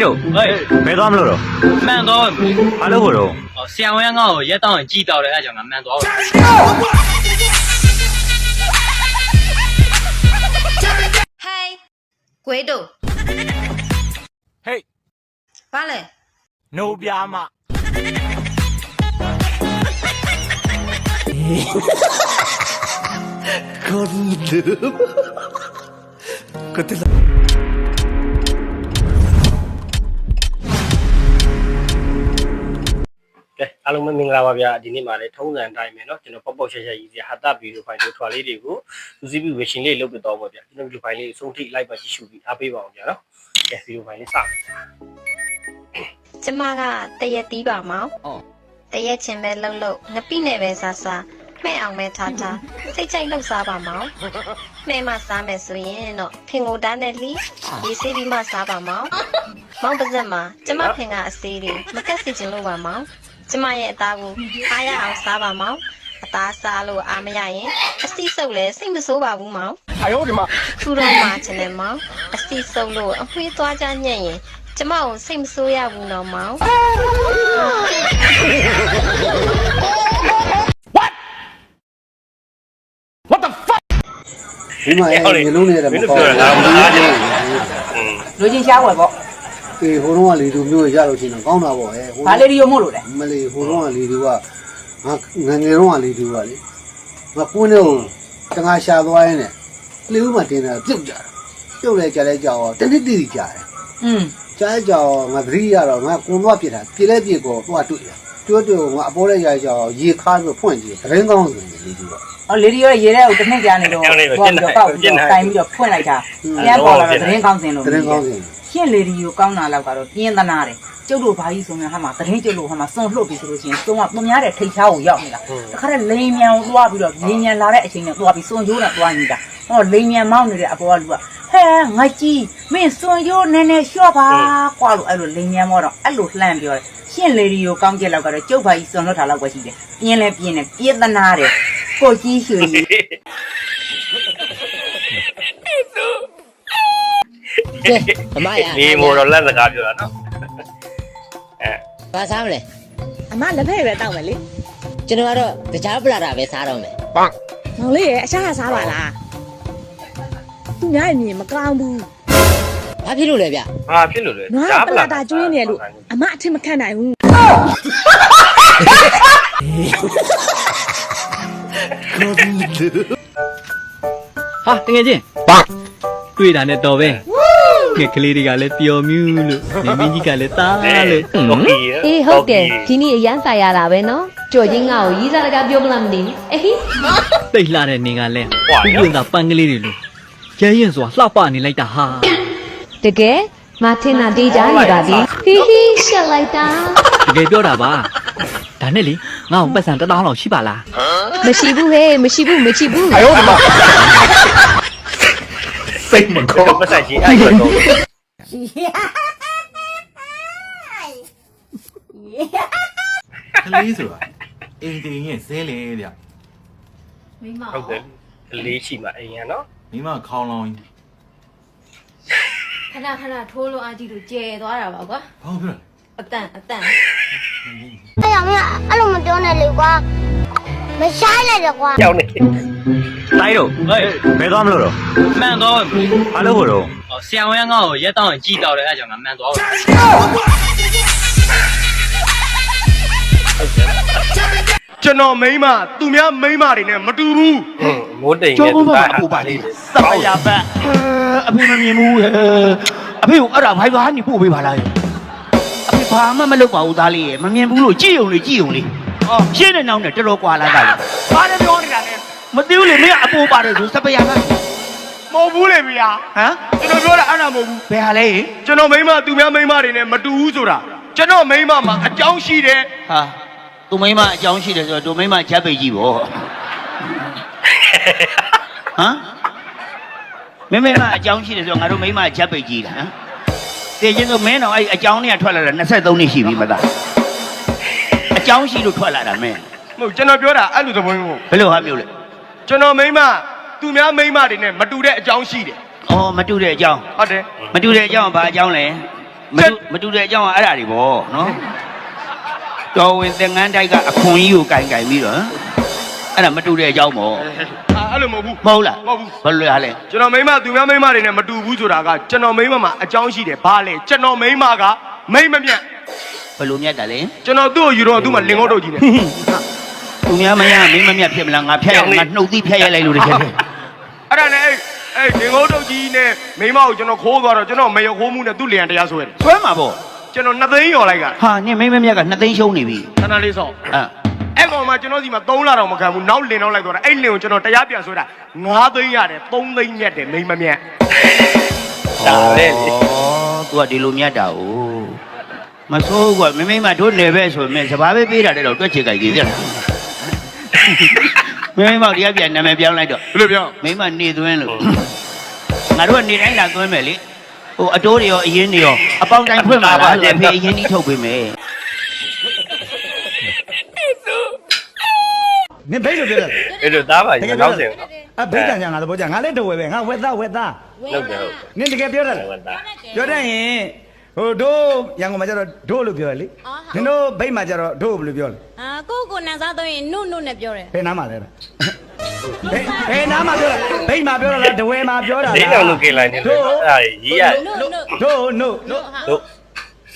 တိုက်တို့ဟေးဘယ်သွားမလို့တော့မှန်တော့ပြီဘာလို့ကိုတော့ဟောဆရာဝန်ကငါ့ကိုရက်တောင်းရင်ကြည်တောက်တယ်အဲ့ကြောင့်ငါမှန်သွားပါဟိုင်းကွေးတို့ဟေးဘာလဲနိုးပြားမကဲ အားလုံးပဲမင်္ဂလာပါဗျာဒီနေ့မှလည်းထုံးစံအတိုင်းပဲเนาะကျွန်တော်ပေါက်ပေါက်ရှက်ရှက်ကြီးစီဟာတာဗီဒီယိုဖိုင်တို့ထွာလေးတွေကိုစူးစီးပြီးဝေရှင်လေးလုပ်ပြတော့ပါဗျာကျွန်တော်ဗီဒီယိုဖိုင်လေးအဆုံးထိလိုက်ပါကြည့်ရှုပြီးအားပေးပါအောင်ဗျာเนาะကဲဗီဒီယိုဖိုင်လေးစမယ် ကျမကတရက်တီးပါမောင်တရက်ချင်းပဲလှုပ်လှုပ်ငပိနဲ့ပဲစားစားမဲ့အောင်ပဲထားထားစိတ်ချိုက်လှုပ်စားပါမောင်မဲ့မစားမယ်ဆိုရင်တော့ဖင်ကိုတန်းနဲ့လီရေးစေးပြီးမှစားပါမောင် မောင်ပါဇက်မှာကျမဖင်ကအစေးတွေမကက်စီချင်လို့ပါမောင်ကျမရဲ့အသားကိုအားရအောင်စားပါမောင်အသားစားလို့အားမရရင်အစီစုပ်လဲစိတ်မဆိုးပါဘူးမောင်အယောဒီမှာထူတော့မှချင်တယ်မောင်အစီစုပ်လို့အမွှေးသွားကြညံ့ရင်ကျမကိုစိတ်မဆိုးရဘူးနော်မောင်ဒီမှာအဲ့မျိုးလုံးနဲ့လည်းမမင်းတို့ကောပြောင်းတာဘူးငါအားကျတယ်လူချင်းရှားဝယ်ပေါ့ အေးဟိုတုန်းကလေသူမျိုးရလို့ရှိရင်ကောင်းတာပေါ့ဟဲ့ဟိုဘာလေဒီယိုမို့လို့လဲမလေးဟိုတုန်းကလေသူကငါငငယ်တုန်းကလေသူကလေငါပွန်းတဲ့ဟိုတငါရှာသွားရင်လည်းလေဦးမှတင်တာပြုတ်ကြတာပြုတ်လဲကြလဲကြောက်တနစ်တီတီကြတယ်อืมကြားကြောက်ငါသတိရတော့ငါကွန်သွားပြစ်တာပြစ်လဲပြစ်ကိုသွားတွေ့တယ်တွေ့တွေ့ငါအပေါ်လဲရကြောက်ရေခါပြီးဖွင့်ကြည့်သတင်းကောင်းစင်လေသူကဟောလေဒီယိုရေထဲကိုတစ်နှစ်ကြာနေတော့ပြီးတော့ကောက်ပြီးတော့တိုင်ပြီးတော့ဖွင့်လိုက်တာပြန်ပေါ်လာတော့သတင်းကောင်းစင်လို့သတင်းကောင်းစင် ရှင့်လေဒီယိုကောင်းတာလောက်ကတော့ပြင်းသနာတယ်ကျုပ်တို့ဘာကြီးဆိုရင်ဟာမှာသတင်းကျုပ်တို့ဟာမှာစွန်လှုပ်ပြီးဆိုလို့ရှိရင်စွန်ကသူများတဲ့ထိတ်ချားကိုရောက်နေတာတခါတည်းလိန်မြန်ကိုသွားပြီးတော့လိန်မြန်လာတဲ့အချိန်နဲ့သွားပြီးစွန်ကျိုးနဲ့သွားနေတာဟောလိန်မြန်မောင်းနေတဲ့အပေါ်ကလူကဟဲငါကြီးမင်းစွန်ကျိုးနည်းနည်းလျှော့ပါကွာလို့အဲ့လိုလိန်မြန်မောတော့အဲ့လိုလှမ်းပြောတယ်ရှင့်လေဒီယိုကောင်းချက်လောက်ကတော့ကျုပ်ဘာကြီးစွန်လွတ်တာလောက်ပဲရှိတယ်ပြင်းလဲပြင်းတယ်ပြင်းသနာတယ်ကိုကြီးရွှေကြီး ကဲအမရဒီမိုးတော့လက်စကားပြောတာနော်အဲဘာစားမလဲအမလက်ဖက်ပဲတောက်မယ်လေကျွန်တော်ကတော့ကြားပလာတာပဲစားတော့မယ်ပန့်မောင်လေးရဲ့အရှာစားပါလားသူများရဲ့မြင်မကောင်းဘူးဘာဖြစ်လို့လဲဗျဟာဖြစ်လို့လဲကြားပလာတာကျွေးနေလို့အမအထင်မခံနိုင်ဘူးကောင်းတယ်ဟာတကယ်ချင်းပန့်တွေ့တာနဲ့တော်ပဲ ငယ်ကလေးတွေကလည်းပျော်မြူးလို့နေမင်းကြီးကလည်းတားလို့ဟုတ်ကဲ့အေးဟုတ်ကဲ့ဒီနေ့အရန်ဆိုင်ရတာပဲနော်ကြော်ကြီးငါ့ကိုရီးစားတကားပြောမလားမသိဘူးအေးတိတ်လှတဲ့နေကလည်းဥပ္ပဒါပန်းကလေးတွေလို့ရဲရင်စွာလှပနေလိုက်တာဟာတကယ်မထင်တာဒေးကြရပါပြီဟီဟီရှက်လိုက်တာတကယ်ပြောတာပါဒါနဲ့လေငါ့ကိုပတ်စံတထောင်လောက်ရှိပါလားမရှိဘူးဟဲ့မရှိဘူးမရှိဘူးအေးဟုတ်ပါ စိတ်မကောင်းပတ်ဆက်ရေးအဲ့ဒါတော့ကလေးဆိုတာအိမ်တင်ရဲ့ဇဲလေဗျမိမဟုတ်တယ်ကလေးရှိမှအိမ်ရနော်မိမခေါင်းလောင်းခဏခဏထိုးလို့အကြီးတို့ကျဲသွားတာပါကွာဘာပြောလဲအတန်အတန်အဲ့ရမအဲ့လိုမပြောနဲ့လေကွာမရှားလိုက်တော့ကွာကြောက်နေ တိုက်တို့ဟေးဘယ်သွားမလို့တော့မှန်တော့ပြီဘာလို့ကိုတော့ဟောဆရာဝန်ကငါ့ကိုရက်တောင်းရင်ကြည်တောက်တယ်အဲ့ကြောင့်ငါမှန်သွားပါကျွန်တော်မိန်းမသူများမိန်းမတွေနဲ့မတူဘူးဟွန်းမိုးတိမ်ကျောနဲ့င်းဘုံမှာအပူပါလေးစပရပတ်အဖေမမြင်ဘူးဟဲ့အဖေကိုအဲ့ဒါဘိုင်ဘာနေပို့ပေးပါလားအဖေဘာမှမလုပ်ပါဘူးသားလေးရမမြင်ဘူးလို့ကြည့်ုံလေကြည့်ုံလေအော်ရှင်းနေနောက်နဲ့တော်တော်ကွာလာတာလေဘာလဲပြောနေတာလဲ မသိဘူးလေမင်းအပူပါတယ်ဆိုစပရပတ်မဟုတ်ဘူးလေဗျာဟမ်ကျွန်တော်ပြောတာအဲ့ဒါမဟုတ်ဘူးဘယ်ဟာလဲကျွန်တော်မိန်းမသူများမိန်းမတွေနဲ့မတူဘူးဆိုတာကျွန်တော်မိန်းမမှာအကြောင်းရှိတယ်ဟာသူမိန်းမအကြောင်းရှိတယ်ဆိုတော့သူမိန်းမချက်ပိတ်ကြီးပေါ့ဟမ်မင်းမင်းကအကြောင်းရှိတယ်ဆိုတော့ငါတို့မိန်းမချက်ပိတ်ကြီးတာဟမ်တည်ချင်းဆိုမင်းတော့အဲ့အကြောင်းနဲ့ထွက်လာတာ23နှစ်ရှိပြီမသားအကြောင်းရှိလို့ထွက်လာတာမင်းမဟုတ်ကျွန်တော်ပြောတာအဲ့လိုသဘောမျိုးဘယ်လိုဟာမျိုးလဲ ကျွန်တော်မိန်းမသူများမိန်းမတွေနဲ့မတူတဲ့အကြောင်းရှိတယ်ဩမတူတဲ့အကြောင်းဟုတ်တယ်မတူတဲ့အကြောင်းကဘာအကြောင်းလဲမတူမတူတဲ့အကြောင်းကအဲ့ဒါတွေပေါ့နော်တော်ဝင်သင်္ကန်းတိုက်ကအခွန်ကြီးကိုကင်ကင်ပြီးတော့အဲ့ဒါမတူတဲ့အကြောင်းပေါ့အာအဲ့လိုမဟုတ်ဘူးမဟုတ်လားမဟုတ်ဘူးဘာလို့လဲဟာလဲ ကျွန်တော်မိန်းမသူများမိန်းမတွေနဲ့မတူဘူးဆိုတာကကျွန်တော်မိန်းမမှာအကြောင်းရှိတယ်ဘာလဲကျွန်တော်မိန်းမကမိန်းမမြတ်ဘယ်လိုမြတ်တာလဲကျွန်တော်သူ့ကိုယူတော့သူ့မှာလင်ကောတုတ်ကြီးနေ သူများမရမင်းမမြတ်ဖြစ်မလားငါဖျက်ရငါနှုတ်သီးဖျက်ရလိုက်လို့တကယ်အဲ့ဒါနဲ့အဲ့အဲ့လင်ကောတုတ်ကြီးနဲ့မိန်းမကိုကျွန်တော်ခိုးသွားတော့ကျွန်တော်မရခိုးမှုနဲ့သူ့လျံတရားဆွဲတယ်ဆွဲမှာပေါ့ကျွန်တော်နှစ်သိန်းရော်လိုက်ကဟာနင်မင်းမမြတ်ကနှစ်သိန်းရှုံးနေပြီခဏလေးစောင့်အာအဲ့ကောင်မှကျွန်တော်စီမှာ3လတော့မခံဘူးနောက်လင်တော့လိုက်သွားတာအဲ့လင်ကိုကျွန်တော်တရားပြန်ဆွဲတာ9သိန်းရတယ်3သိန်းမြတ်တယ်မိန်းမမြတ်ဒါလေလေဩ तू ကဒီလိုမြတ်တာ哦မဆိုးကွာမင်းမင်းမတို့နေပဲဆိုရင်စဘာပဲပေးတာတဲ့တော့တွက်ချေကြိုက်ကြီးတဲ့ မင်းမမောက်တရားပြန်နာမည်ပြောင်းလိုက်တော့ဘယ်လိုပြောမင်းမနေသွင်းလို့ငါတို့ကနေတိုင်းလာသွင်းမယ်လေဟိုအတိုးတွေရောအရင်တွေရောအပေါင်းတိုင်းဖွင့်မှာလားအဖေအရင်ကြီးထုတ်ပေးမယ်နင်ဘိတ်လို့ပြောတယ်အဲ့လိုသားပါကြီးနောက်စင်အဘိတ်တန်ကြငါသဘောကြငါလည်းတဝဲပဲငါဝက်သားဝက်သားလောက်တယ်ဟုတ်နင်တကယ်ပြောတယ်ဝတ်သားပြောတတ်ရင် ဟိုတို့ရန်ကုန်မှာကျတော့တို့လို့ပြောရလေနင်တို့ဘိတ်မှာကျတော့တို့ဘယ်လိုပြောလဲအာကိုကိုနန်းစားတော့ရင်နုနုနဲ့ပြောတယ်ဘယ်နားမှာလဲဘယ်ဘယ်နားမှာပြောတာဘိတ်မှာပြောတာလားတဝဲမှာပြောတာလား လေးတောင်လို့ကင်လိုက်နေတယ်အဲ့ဒါကြီးရ နုနုတို့နို့တို့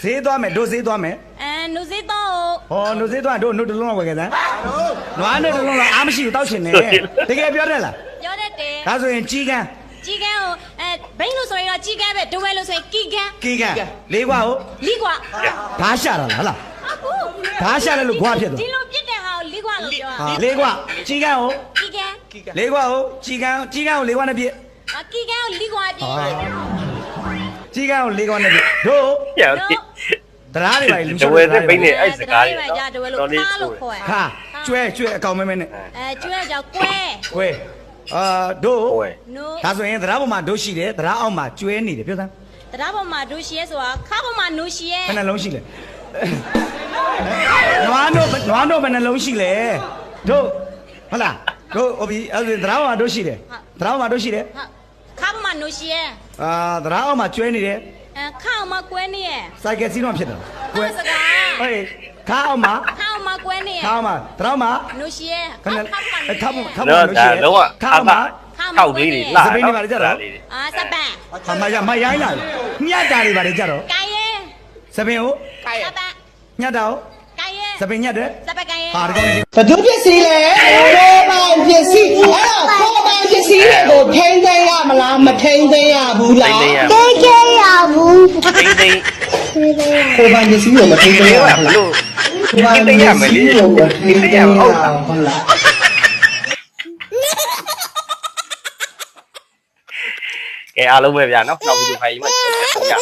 ဈေးသွားမယ်တို့ဈေးသွားမယ်အဲနုစေးတော့ဟောနို့ဈေးသွားတို့နို့တစ်လုံးလောက်ဝယ်ခဲ့စမ်းနွားနဲ့တစ်လုံးလောက်အားမရှိဘူးတောက်ရှင်နေတကယ်ပြောတယ်လားပြောတတ်တယ်ဒါဆိုရင်ကြီးကန်း ကြီးကန်းကိုအဲဘိန်းလို့ဆိုရင်တော့ကြီးကန်းပဲဒဝဲလို့ဆိုရင်ကီကန်းကြီးကန်းလေးကွာဟုတ်လီကွာဓာရှာတာလားဟလား အခုဓာရှာတယ်လို့ခွာဖြစ်သွား ဒီလိုပြစ်တဲ့ဟာကိုလီကွာလို့ပြောတာဟာလေးကွာကြီးကန်းဟုတ်ကီကန်းလေးကွာဟုတ်ကြီးကန်းကြီးကန်းကိုလေးကွာနဲ့ပြည့်အာကီကန်းကိုလီကွာပြစ်ကြီးကန်းကိုလေးကွာနဲ့ပြည့်တို့ရတရားတွေပါလူတရှုပ်ဝဲတွေတဲ့ပိနေအဲ့စကားတွေပဲကြာဒဝဲလို့ခါလို့ခေါ်ရခါကျွဲကျွဲအကောင်မဲမဲနဲ့အဲကျွဲကြောင့်ကွဲကွဲ အာတို့ဟိုဝဲနုဒါဆိုရင်တရားပေါ်မှာတို့ရှိတယ်တရားအောက်မှာကျွဲနေတယ်ပြောစမ်းတရားပေါ်မှာဒုရှိရဲဆိုတာခါပေါ်မှာနုရှိရဲဘယ်နှလုံးရှိလဲနွားတို့နွားတို့ဘယ်နှလုံးရှိလဲတို့ဟုတ်လားတို့ဟိုပြီအဲ့ဒါတရားပေါ်မှာတို့ရှိတယ်တရားပေါ်မှာတို့ရှိတယ်ဟာခါပေါ်မှာနုရှိရဲအာတရားအောက်မှာကျွဲနေတယ်အဲခါအောင်မှာကွဲနေရဲစိုက်ကယ်စီးတော့ဖြစ်တယ်ကွဲစကားဟေးခါအောင်မှာခါ အောင်မှာကွဲနေရဲခါအောင်မှာတရားမှာနုရှိရဲခဏခါပေါ်ခါပေါ်တော့လို့ဒါရှိတယ်လုံးဝခါအာအောင်မှာထောက်လေးတွေလာစပိန်တွေပါလေကြတော့လေးတွေအာစပန်ဟာမရမရိုင်းလာညတ်တာတွေပါလေကြတော့ကိုင်ရဲစပင်ကိုစပန်ညတ်တာကိုကိုင်ရဲစပင်ညတ်တယ်စပန်ကိုင်ရဲဟာဒီကောင်လေးဘသူပစ္စည်းလဲကိုပိုင်ပစ္စည်းအဲ့တော့ကိုပိုင်ပစ္စည်းတွေကိုထိန်းသိမ်းရမလားမထိန်းသိမ်းရဘူးလားသိသိရတေးခဲရဘူးသိသိကိုပိုင်ပစ္စည်းကိုမထိန်းသိမ်းရရဘူးဘလား လို့ကိုပိုင်ပစ္စည်းကိုမထိန်းသိမ်းရဘူးဟုတ်လားကဲအားလုံးပဲဗျာနော်နောက်ဗီဒီယိုဖိုင်ကြီးမှာကျွန်တော်ဆက်ကြ